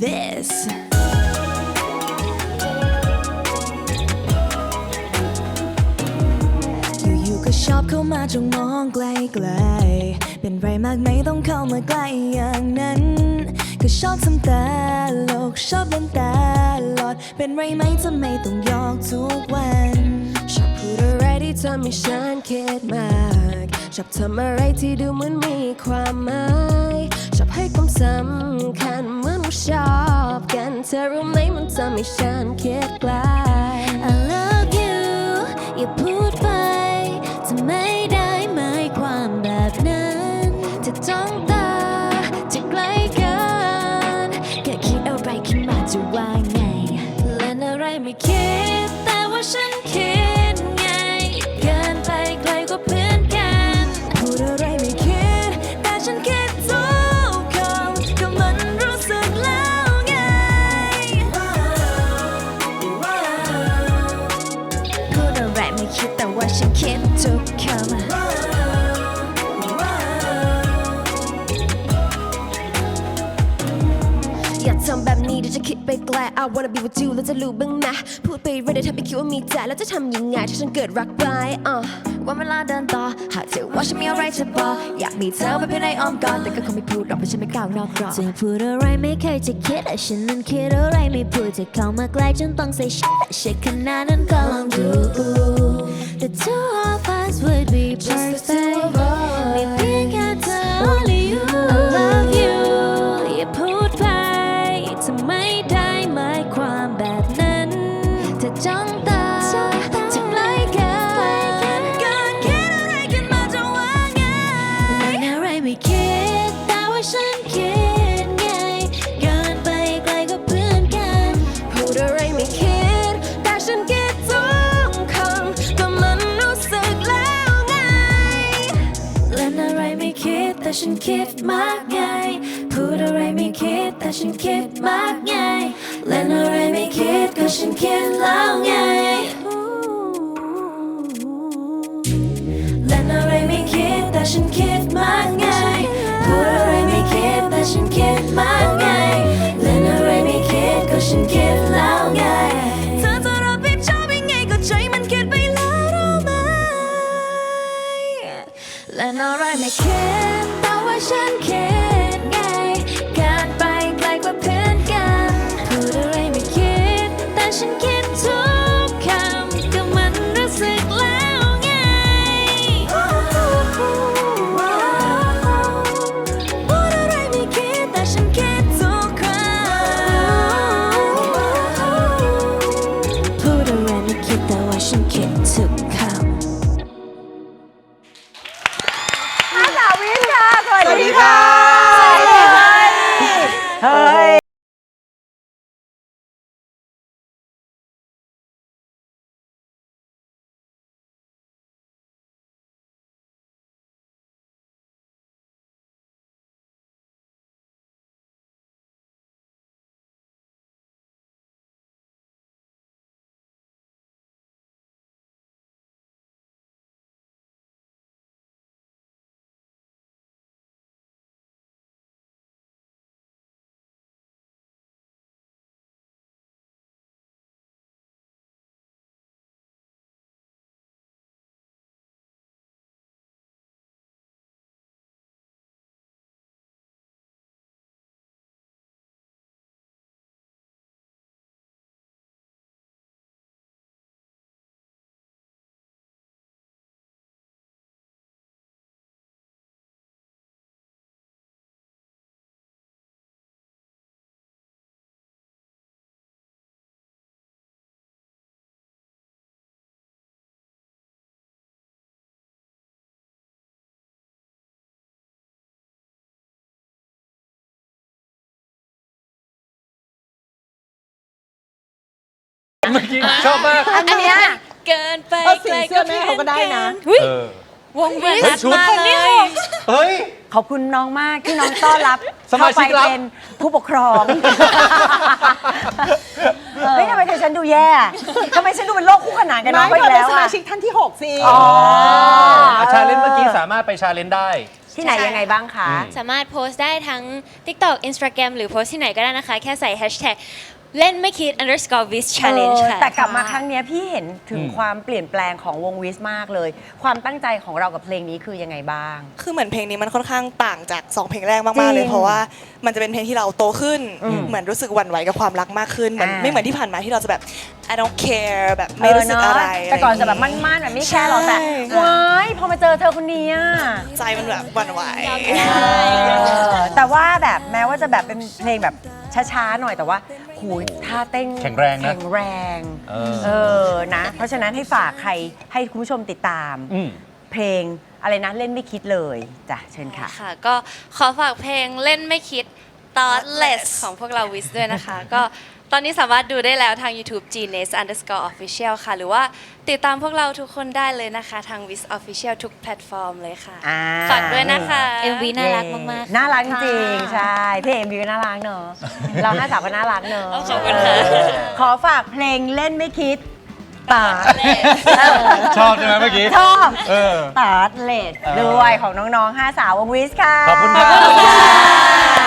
this อยู่ๆก็ชอบเข้ามาจ้องมองไกลๆเป็นไรมากไหมต้องเข้ามาใกล้อย่างนั้น ก็ชอบทำตาลกชอบเล่นตาหลอด เป็นไรไหมจะไมต้องยอกทุกวันชอบพูดอะไรที่ทำให้ฉันคิดมากชอบทำอะไรที่ดูเหมือนมีความหมายชอบให้ความสำคัญ เหมือนว่าชอบกันเธอรู้ไหมมันทำให้ฉันคิดไกล I ำแบบนี้เดี๋ยวจะคิดไปไกล I wanna be with you แล้วจะรู้บ้างนะ พูดไปเรื่อยเดี๋ยวทำให้คิดว่ามีใจแล้วจะทำยังไงถ้าฉันเกิดรักไปอะวันเวลาเดินต่อ หากเธอว่าฉันมีอะไรจะบอก อยากมีเธอไว้เพื่อในอ้อมกอดแต่ก็คงไม่พูดหรอกเพราะฉันไม่กล้าวนอกกรอบจะพูดอะไรไม่เคยจะคิดแต่ฉันนั้นคิดอะไรไม่พูดจะเข้ามาใกล้จนต้องใส่ชิดชิดขนาดนั้นก็ลองดู จ้องตาจะใกล้กันเกินคิดอะไรขึ้นมาจะว่าไงเล่อะไรไม่คิดแต่ว่าฉันคิดไงเกินไปไกลกว่าเพื่อนกันพูดอะไรไม่คิดแต่ฉันคิดทุกคำก็มันรู้สึกแล้วไงเล่นอะไรไม่คิดแต่ฉันคิดมากไงพูดอะไรไม่คิดแต่ฉันคิดมากไงเล่นอะไร ฉันคิดแล้วไง เล่นอะไรไม่คิดแต่ฉันคิดมากไงพูดอะไรไม่คิดแต่ฉันคิดมากไง เล่นอะไรไม่คิดก็ฉันคิดแล้วไง เธอจะรับผิดชอบยังไงก็ใจมันคิดไปแล้วรู้ไหมเล่นอะไรไม่คิดแต่ว่าฉันคิด ฉันคิดทุกคำอา เมื่อกี้ชอบมากอันเนี้ยเกินไปเอาสีเสื้อแม่เขาก็ได้นะเออ วงเวียนเฮ้ยชุด มาเลย เฮ้ย ขอบคุณน้องมากที่น้องต้อนรับสมาเข้าชิไปกรับ เป็นผู้ปกครองเฮ้ยทำไมเธอฉันดูแย่ทำไมฉันดูเป็นโรคคู่ขนานกันน้องไปไม่อีกเธอเป็แล้นวสอะมาชิกท่านที่ 6 สิ อ๋อชาเลนจ์เมื่อกี้สามารถไปชาเลนจ์ได้ ที่ไหนใช่ยังไงบ้างคะอืมสามารถโพสต์ได้ทั้ง TikTok Instagram หรือโพสต์ที่ไหนก็ได้นะคะ แค่ใส่ hashtag เล่นไม่คิด underscore vis challenge เออค่ะ แต่กลับมาครั้งเนี้ยพี่เห็นถึงอืมความเปลี่ยนแปลงของวงวิสมากเลย ความตั้งใจของเรากับเพลงนี้คือยังไงบ้าง คือเหมือนเพลงนี้มันค่อนข้างต่างจาก2เพลงแรกจริมากๆเลยงเพราะว่ามันจะเป็นเพลงที่เราโตขึ้น อืมเหมือนรู้สึกหวั่นไหวกับความรักมากขึ้นเหมือนอ่า ไม่เหมือนที่ผ่านมาที่เราจะแบบ I don't care แบบไม่รู้สึกอะไรเแต่ก่อนจะแบบไรอย่างงี้มั่นๆแบบไม่แค่หรอกแต่ใช่ว้ายพอมาเจอเธอคนนี้อะใจมันแบบหวั่นไหว เออแต่ว่าแบบแม้ว่าจะแบบเป็นเพลงแบบช้าๆหน่อยแต่ว่า หูยท่าเต้นแข็งแรงนะแข็งแรงเออ เออนะ เพราะฉะนั้นให้ฝากใครให้คุณผู้ชมติดตาม อืม เพลงอะไรนะเล่นไม่คิดเลยจ้ะเชิญค่ะ ค่ะ ก็ขอฝากเพลงเล่นไม่คิด thoughtless ของพวกเราวิสด้วยนะคะ ก็ ตอนนี้สามารถดูได้แล้วทาง YouTube Genius underscore official ค่ะ หรือว่าติดตามพวกเราทุกคนได้เลยนะคะ ทาง Wiz Official ทุกแพลตฟอร์มเลยค่ะอ่า ฝากด้วยนะคะ MV น่ารักมากๆ น่ารักจริงค่ะๆใช่เพลงวิวน่ารักเนอะเราห้าสาวก็น่ารักเนอะขอบคุณค่ะ ขอฝากเพลงเล่นไม่คิดตาชอบใช่ไหมเมื่อกี้ ชอบเออ ตาร์ทเลดด้วยของน้องๆห้าสาววงวิสค่ะ ขอบคุณครับ ขอบคุณค่ะ